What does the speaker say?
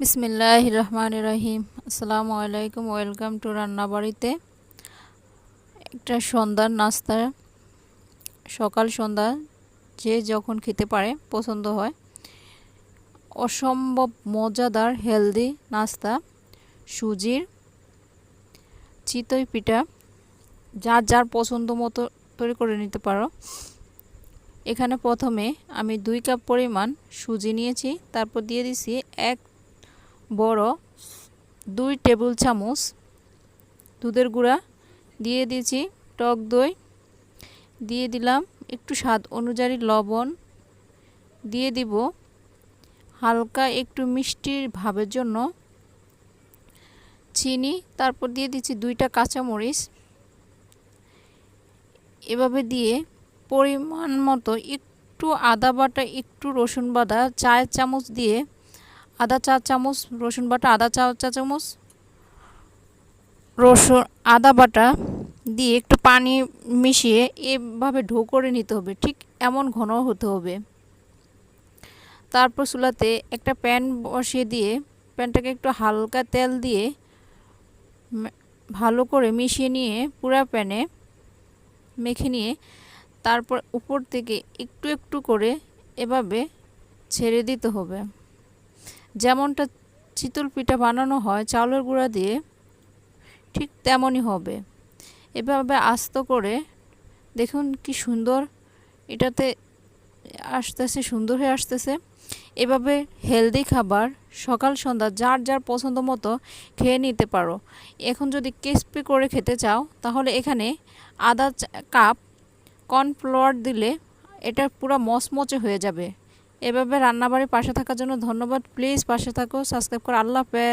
বিসমিল্লাহ রহমান রহিম আসসালামু আলাইকুম, ওয়েলকাম টু রান্নাবাড়িতে। একটা সন্ধ্যার নাস্তা, সকাল সন্ধ্যা, যে যখন খেতে পারে, পছন্দ হয়। অসম্ভব মজাদার, হেলদি নাস্তা, সুজির, চিতই পিঠা, যার যার পছন্দ মতো তৈরি করে নিতে পারো। এখানে প্রথমে আমি দুই কাপ পরিমাণ সুজি নিয়েছি, তারপর দিয়ে দিছি এক বড়, দুই টেবিল চামচ দুধের গুঁড়া দিয়ে দিয়েছি, টক দই দিয়ে দিলাম, একটু স্বাদ অনুযায়ী লবণ দিয়ে দিব, হালকা একটু মিষ্টির ভাবের জন্য চিনি, তারপর দিয়ে দিচ্ছি দুইটা কাঁচামরিচ। এভাবে দিয়ে পরিমাণ মতো একটু আদা বাটা, একটু রসুন বাটা, চায়ের চামচ দিয়ে আদা চা চামচ, রসুন বাটা, আদা চা চা চামচ, রসুন, আদা বাটা দিয়ে একটু পানি মিশিয়ে এভাবে ঢো করে নিতে হবে, ঠিক এমন ঘন হতে হবে। তারপর চুলাতে একটা প্যান বসিয়ে দিয়ে প্যানটাকে একটু হালকা তেল দিয়ে ভালো করে মিশিয়ে নিয়ে পুরা প্যানে মেখে নিয়ে তারপর উপর থেকে একটু একটু করে এভাবে ছেড়ে দিতে হবে। যেমনটা চিতল পিঠা বানানো হয় চাউলের গুঁড়া দিয়ে ঠিক তেমনই হবে। এভাবে আস্ত করে দেখুন কি সুন্দর, এটাতে আসতেছে, সুন্দর হয়ে আসতেছে। এভাবে হেলদি খাবার সকাল সন্ধ্যা যার যার পছন্দ মতো খেয়ে নিতে পারো। এখন যদি ক্রিস্পি করে খেতে চাও, তাহলে এখানে আধা কাপ, কর্নফ্লাওয়ার দিলে এটা পুরো মচমচে হয়ে যাবে। এভাবে রান্নাবাড়ির পাশে থাকার জন্য ধন্যবাদ। প্লিজ পাশে থাকো সাবস্ক্রাইব করো। আল্লাহ হাফেজ।